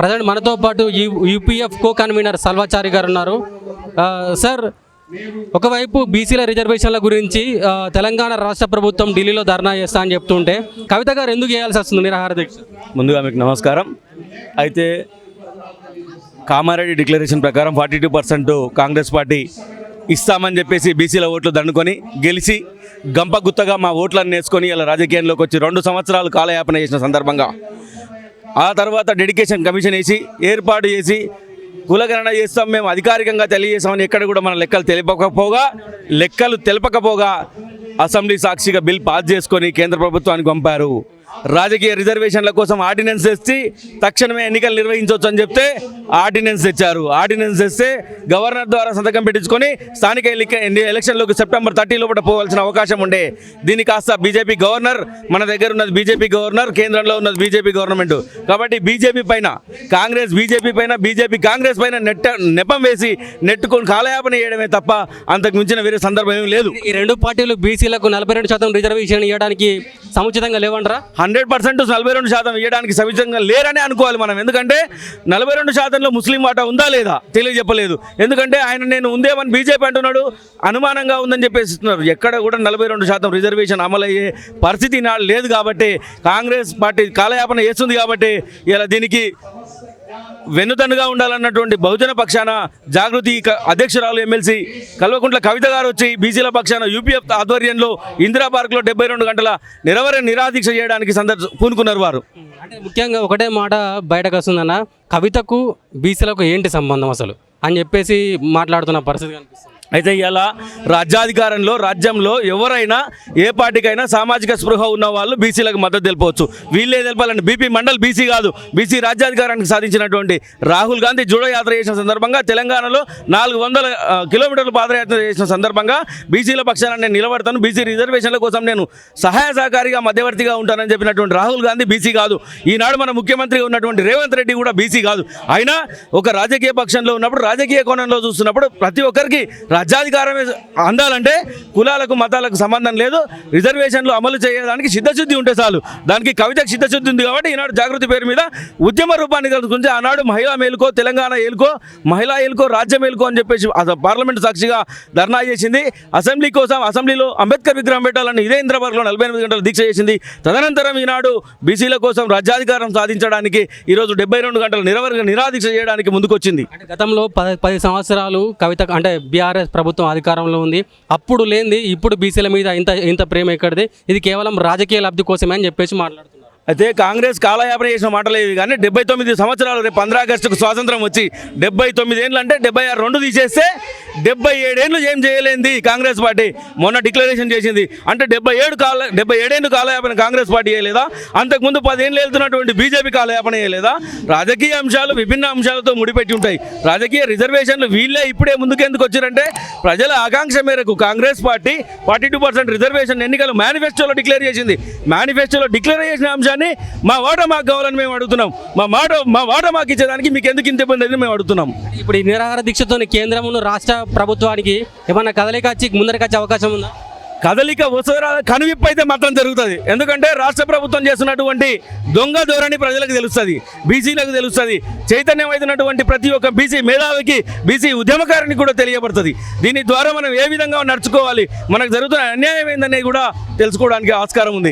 Present మనతో పాటు UPF co convener సల్వాచారి గారు ఉన్నారు. సార్ ఒకవైపు బీసీల రిజర్వేషన్ల గురించి తెలంగాణ రాష్ట్ర ప్రభుత్వం ఢిల్లీలో ధర్నా చేస్తా అని చెప్తుంటే కవిత గారు ఎందుకు చేయాల్సి వస్తుంది నిరాహార దీక్ష? ముందుగా మీకు నమస్కారం. అయితే కామారెడ్డి డిక్లరేషన్ ప్రకారం forty two percent Congress party ఇస్తామని చెప్పేసి బీసీల ఓట్లు దండుకొని గెలిచి గంప గుత్తగా మా ఓట్లను నేర్చుకొని ఇలా రాజకీయంలోకి వచ్చి రెండు సంవత్సరాలు కాలయాపన చేసిన సందర్భంగా ఆ తర్వాత డెడికేషన్ కమిషన్ వేసి ఏర్పాటు చేసి కులగణన చేస్తాం మేము అధికారికంగా తెలియజేస్తామని ఎక్కడ కూడా మన లెక్కలు తెలిపకపోగా లెక్కలు తెలపకపోగా అసెంబ్లీ సాక్షిగా బిల్ పాస్ చేసుకొని కేంద్ర ప్రభుత్వానికి పంపారు. రాజకీయ రిజర్వేషన్ల కోసం ఆర్డినెన్స్ తెచ్చి తక్షణమే ఎన్నికలు నిర్వహించవచ్చు అని చెప్తే ఆర్డినెన్స్ తెచ్చారు. ఆర్డినెన్స్ తెస్తే గవర్నర్ ద్వారా సంతకం పెట్టించుకొని స్థానిక ఎలక్షన్లోకి సెప్టెంబర్ థర్టీ లోపల పోవాల్సిన అవకాశం ఉండే. దీని కాస్త బీజేపీ గవర్నర్ మన దగ్గర ఉన్నది బీజేపీ గవర్నర్ కేంద్రంలో ఉన్నది బీజేపీ గవర్నమెంట్. కాబట్టి బీజేపీ పైన కాంగ్రెస్ బీజేపీ పైన బీజేపీ కాంగ్రెస్ పైన నెట్ట నెపం వేసి నెట్టుకొని కాలయాపన చేయడమే తప్ప అంతకు మించిన వేరే సందర్భం ఏమీ లేదు. ఈ రెండు పార్టీలు బీసీలకు నలభై రెండు శాతం రిజర్వేషన్ ఇవ్వడానికి సముచితంగా లేవంటారా? హండ్రెడ్ పర్సెంట్ నలభై రెండు శాతం ఇవ్వడానికి సవిచంగా లేరని అనుకోవాలి మనం. ఎందుకంటే నలభై రెండు శాతంలో ముస్లిం వాటా ఉందా లేదా తెలియజెప్పలేదు. ఎందుకంటే ఆయన నేను ఉందేమని బీజేపీ అంటున్నాడు అనుమానంగా ఉందని చెప్పేసి ఇస్తున్నారు ఎక్కడ కూడా నలభై రెండు శాతం రిజర్వేషన్ అమలయ్యే పరిస్థితి నాడు లేదు కాబట్టి కాంగ్రెస్ పార్టీ కాలయాపన చేస్తుంది కాబట్టి ఇలా దీనికి వెన్నుదన్నుగా ఉండాలన్నటువంటి బహుజన పక్షాన జాగృతి అధ్యక్షురాలు ఎమ్మెల్సీ కల్వకుంట్ల కవిత గారు వచ్చి బీసీల పక్షాన యూపీఎఫ్ ఆధ్వర్యంలో ఇందిరా పార్క్లో డెబ్బై రెండు గంటల నిరవర నిరాదీక్ష చేయడానికి సందర్శ పూనుకున్నారు వారు. అంటే ముఖ్యంగా ఒకటే మాట బయటకు వస్తుందన్న కవితకు బీసీలకు ఏంటి సంబంధం అసలు? అని చెప్పేసి మాట్లాడుతున్న పరిస్థితి కనిపిస్తుంది. అయితే ఇలా రాజ్యాధికారంలో రాజ్యంలో ఎవరైనా ఏ పార్టీకైనా సామాజిక స్పృహ ఉన్న వాళ్ళు బీసీలకు మద్దతు తెలుపవచ్చు. వీళ్ళే తెలపాలండి బీపీ మండల్ బీసీ కాదు. బీసీ రాజ్యాధికారానికి సాధించినటువంటి రాహుల్ గాంధీ జూడో యాత్ర చేసిన సందర్భంగా తెలంగాణలో నాలుగు వందల కిలోమీటర్లు పాదయాత్ర చేసిన సందర్భంగా బీసీల పక్షాన నేను నిలబడతాను. బీసీ రిజర్వేషన్ల కోసం నేను సహాయ సహకారిగా మధ్యవర్తిగా ఉంటానని చెప్పినటువంటి రాహుల్ గాంధీ బీసీ కాదు. ఈనాడు మన ముఖ్యమంత్రిగా ఉన్నటువంటి రేవంత్ రెడ్డి కూడా బీసీ కాదు. అయినా ఒక రాజకీయ పక్షంలో ఉన్నప్పుడు రాజకీయ కోణంలో చూస్తున్నప్పుడు ప్రతి ఒక్కరికి రాజ్యాధికారమే అందాలంటే కులాలకు మతాలకు సంబంధం లేదు. రిజర్వేషన్లు అమలు చేయడానికి సిద్ధశుద్ధి ఉంటే చాలు. దానికి కవితకు సిద్ధశుద్ధి ఉంది కాబట్టి ఈనాడు జాగృతి పేరు మీద ఉద్యమ రూపాన్ని కలుగుతుంది ఆనాడు మహిళా మేలుకో తెలంగాణ ఏలుకో మహిళా ఏలుకో రాజ్యం ఏలుకో అని చెప్పేసి అసలు పార్లమెంట్ సాక్షిగా ధర్నా చేసింది. అసెంబ్లీ కోసం అసెంబ్లీలో అంబేద్కర్ విగ్రహం పెట్టాలని ఇదే ఇంద్రబార్లో నలభై ఎనిమిది గంటలు దీక్ష చేసింది. తదనంతరం ఈనాడు బీసీల కోసం రాజ్యాధికారం సాధించడానికి ఈరోజు డెబ్బై రెండు గంటలు నిరవర నిరాదీక్ష చేయడానికి ముందుకొచ్చింది. గతంలో పది పది సంవత్సరాలు కవిత అంటే బీఆర్ఎస్ ప్రభుత్వం అధికారంలో ఉంది. అప్పుడు లేనిది ఇప్పుడు బీసీల మీద ఇంత ఇంత ప్రేమ ఎక్కడిది? ఇది కేవలం రాజకీయ లబ్ధి కోసమే అని చెప్పేసి మాట్లాడుతున్నారు. అయితే కాంగ్రెస్ కాలయాపన చేసిన మాటలు ఇవి కానీ డెబ్బై తొమ్మిది సంవత్సరాలు రేపు పంద్ర ఆగస్టుకు స్వాతంత్రం వచ్చి డెబ్బై తొమ్మిది ఏళ్ళు అంటే డెబ్బై ఆరు రెండు తీసేస్తే డెబ్బై ఏడేళ్ళు ఏం చేయలేంది కాంగ్రెస్ పార్టీ? మొన్న డిక్లరేషన్ చేసింది. అంటే డెబ్బై ఏడు కాల డెబ్బై ఏడేళ్ళు కాలయాపన కాంగ్రెస్ పార్టీ చేయలేదా? అంతకుముందు పదేళ్ళు వెళ్తున్నటువంటి బీజేపీ కాలయాపన చేయలేదా? రాజకీయ అంశాలు విభిన్న అంశాలతో ముడిపెట్టి ఉంటాయి. రాజకీయ రిజర్వేషన్లు వీళ్ళే ఇప్పుడే ముందుకెందుకు వచ్చారంటే ప్రజల ఆకాంక్ష మేరకు Congress party forty two percent reservation ఎన్నికలు మేనిఫెస్టోలో డిక్లేర్ చేసింది. మేనిఫెస్టోలో డిక్లేర్ చేసిన అంశాన్ని మా ఓట మాకు కావాలని మేము అడుగుతున్నాం. మా మాట మా ఓట మాకు ఇచ్చేదానికి మీకు ఎందుకు ఇంత ఇబ్బంది అని మేము అడుగుతున్నాం. ఇప్పుడు ఈ నిరాహార దీక్షతో కేంద్రమును రాష్ట్ర ప్రభుత్వానికి ఏమన్నా కదలిక వచ్చి ముందరికి వచ్చే అవకాశం ఉందా? కదలిక వసరా కనువిప్పు అయితే మాత్రం జరుగుతుంది. ఎందుకంటే రాష్ట్ర ప్రభుత్వం చేస్తున్నటువంటి దొంగ ధోరణి ప్రజలకు తెలుస్తుంది బీసీలకు తెలుస్తుంది. చైతన్యమైనటువంటి ప్రతి ఒక్క బీసీ మేధావికి బీసీ ఉద్యమకారునికి కూడా తెలియబడుతుంది దీని ద్వారా మనం ఏ విధంగా నడుచుకోవాలి మనకు జరుగుతున్న అన్యాయం ఏందనేది కూడా తెలుసుకోవడానికి ఆస్కారం ఉంది.